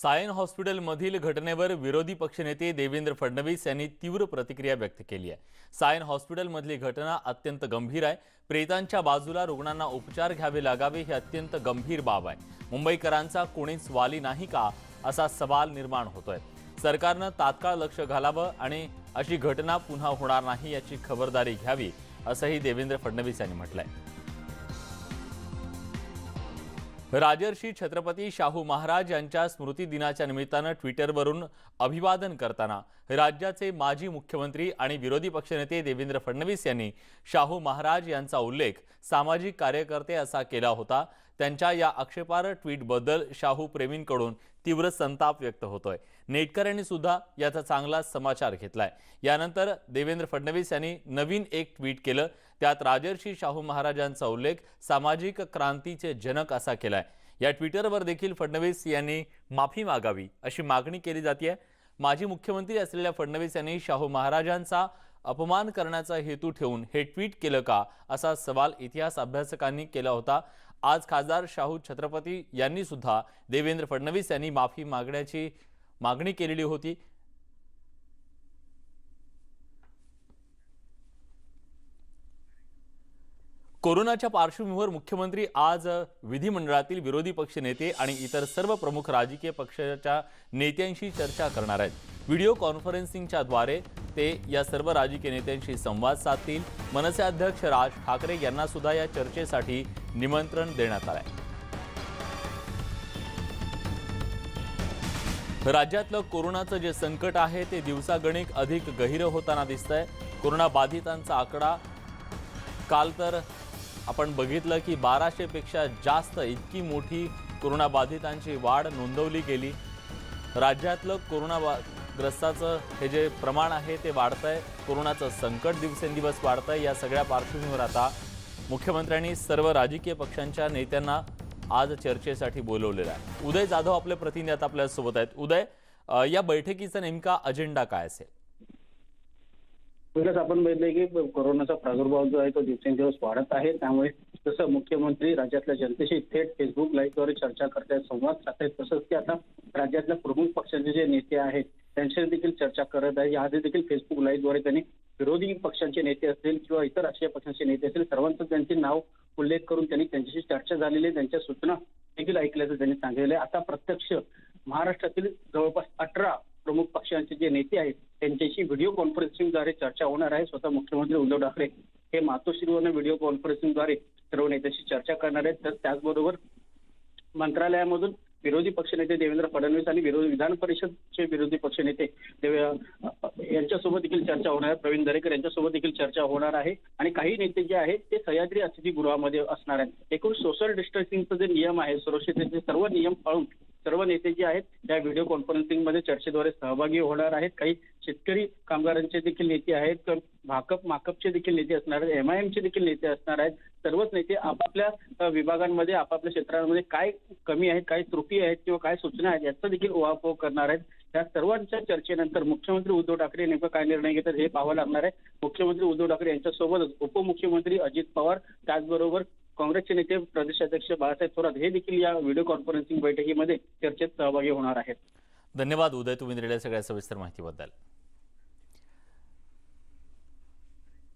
सायन हॉस्पिटलमधील घटनेवर विरोधी पक्षनेते देवेंद्र फडणवीस यांनी तीव्र प्रतिक्रिया व्यक्त केली आहे. सायन हॉस्पिटलमधली घटना अत्यंत गंभीर आहे. प्रेतांच्या बाजूला रुग्णांना उपचार घ्यावे लागावे ही अत्यंत गंभीर बाब आहे. मुंबईकरांचा कोणीच वाली नाही का असा सवाल निर्माण होतोय. सरकारनं तात्काळ लक्ष घालावं आणि अशी घटना पुन्हा होणार नाही याची खबरदारी घ्यावी असंही देवेंद्र फडणवीस यांनी म्हटलंय. राजर्षी छत्रपती शाहू महाराज यांच्या स्मृती दिनाच्या निमित्तानं ट्विटरवरून अभिवादन करताना राज्याचे माजी मुख्यमंत्री आणि विरोधी पक्षनेते देवेंद्र फडणवीस यांनी शाहू महाराज यांचा उल्लेख सामाजिक कार्यकर्ते असा केला होता. त्यांच्या या आक्षेपार्ह ट्विटबद्दल शाहू प्रेमींकडून तीव्र संताप व्यक्त होतोय. नेटकऱ्यांनी सुद्धा याचा चांगला समाचार घेतलाय. यानंतर देवेंद्र फडणवीस यांनी नवीन एक ट्विट केलं. त्यात राजर्षी शाहू महाराजांचा उल्लेख सामाजिक क्रांतीचे जनक असा केलाय. या ट्विटरवर देखील फडणवीस यांनी माफी मागावी अशी मागणी केली जाते माजी मुख्यमंत्री असलेल्या फडणवीस यांनी शाहू महाराजांचा अपमान करण्याचा हेतू ठेवून हे ट्विट केलं का असा सवाल इतिहास अभ्यासकांनी केला होता. आज खासदार शाहू छत्रपती यांनी सुद्धा देवेंद्र फडणवीस यांनी माफी मागण्याची मागणी केलेली होती. कोरोनाच्या पार्श्वभूमीवर मुख्यमंत्री आज विधिमंडळातील विरोधी पक्ष नेते आणि इतर सर्व प्रमुख राजकीय पक्षाच्या नेत्यांशी चर्चा करणार आहेत. व्हिडिओ कॉन्फरन्सिंगच्या द्वारे ते या सर्व राजकीय नेत्यांशी संवाद साधतील. मनसे अध्यक्ष राज ठाकरे यांना सुद्धा या चर्चेसाठी निमंत्रण देण्यात आलं आहे राज्यातलं कोरोनाचं जे संकट आहे ते दिवसागणिक अधिक गहिरं होताना दिसतंय. कोरोना बाधितांचा आकडा काल तर आपण बघितलं की बाराशेपेक्षा जास्त इतकी मोठी कोरोनाबाधितांची वाढ नोंदवली गेली. राज्यातलं कोरोनाग्रस्ताचं हे जे प्रमाण आहे ते वाढतंय. कोरोनाचं संकट दिवसेंदिवस वाढतंय या सगळ्या पार्श्वभूमीवर आता मुख्यमंत्र्यांनी सर्व राजकीय पक्षांच्या नेत्यांना आज चर्चेसाठी बोलवलेलं आहे. उदय जाधव आपले प्रतिनिधी आता आपल्यासोबत आहेत. उदय या बैठकीचा नेमका अजेंडा काय असेल? पहिलंच आपण बघितलं की कोरोनाचा प्रादुर्भाव जो आहे तो दिवसेंदिवस वाढत आहे. त्यामुळे जसं मुख्यमंत्री राज्यातल्या जनतेशी थेट फेसबुक लाईव्हद्वारे चर्चा करतायत संवाद साधतायत तसंच की आता राज्यातल्या प्रमुख पक्षाचे जे नेते आहेत त्यांच्याशी देखील चर्चा करत आहे याआधी देखील फेसबुक लाईव्हद्वारे त्यांनी विरोधी पक्षांचे नेते असतील किंवा इतर राष्ट्रीय पक्षांचे नेते असतील सर्वांचं त्यांचे नाव उल्लेख करून त्यांनी त्यांच्याशी चर्चा झालेली आहे. त्यांच्या सूचना देखील ऐकल्याचं त्यांनी सांगितलं आहे. आता प्रत्यक्ष महाराष्ट्रातील जवळपास अठरा प्रमुख पक्षांचे जे नेते आहेत त्यांच्याशी व्हिडिओ कॉन्फरन्सिंगद्वारे चर्चा होणार आहे. स्वतः मुख्यमंत्री उद्धव ठाकरे हे मातोश्रीवरनं व्हिडिओ कॉन्फरन्सिंगद्वारे सर्व नेत्यांशी चर्चा करणार आहेत. तर त्याचबरोबर मंत्रालयामधून विरोधी पक्षनेते देवेंद्र फडणवीस आणि विरोधी विधान परिषदचे विरोधी पक्षनेते यांच्यासोबत देखील चर्चा होणार आहे. प्रवीण दरेकर यांच्यासोबत देखील चर्चा होणार आहे. आणि काही नेते जे आहेत ते सह्याद्री अतिथीगृहामध्ये असणार आहेत. एकूण सोशल डिस्टन्सिंगचा जे नियम आहे सुरक्षिततेचे सर्व नियम पाळून सर्व नेते जे आहेत त्या व्हिडिओ कॉन्फरन्सिंगमध्ये चर्चेद्वारे सहभागी होणार आहेत. काही शेतकरी कामगारांचे देखील नेते आहेत तर भाकप माकपचे देखील नेते असणार आहेत एम देखील नेते असणार आहेत. सर्वच नेते आपापल्या विभागांमध्ये आपापल्या क्षेत्रांमध्ये काय कमी आहेत काय त्रुटी आहेत किंवा काय सूचना आहेत याचा देखील उहापोह करणार आहेत. त्या सर्वांच्या चर्चेनंतर मुख्यमंत्री उद्धव ठाकरे नेमकं काय निर्णय घेतात हे पाहावं लागणार आहे. मुख्यमंत्री उद्धव ठाकरे यांच्यासोबतच उपमुख्यमंत्री अजित पवार त्याचबरोबर काँग्रेसचे नेते प्रदेशाध्यक्ष बाळासाहेब थोरात हे देखील या व्हिडिओ कॉन्फरन्सिंग बैठकीमध्ये चर्चेत सहभागी होणार आहेत. धन्यवाद. उदय तुम्ही दिलेल्या सगळ्या सविस्तर माहितीबद्दल.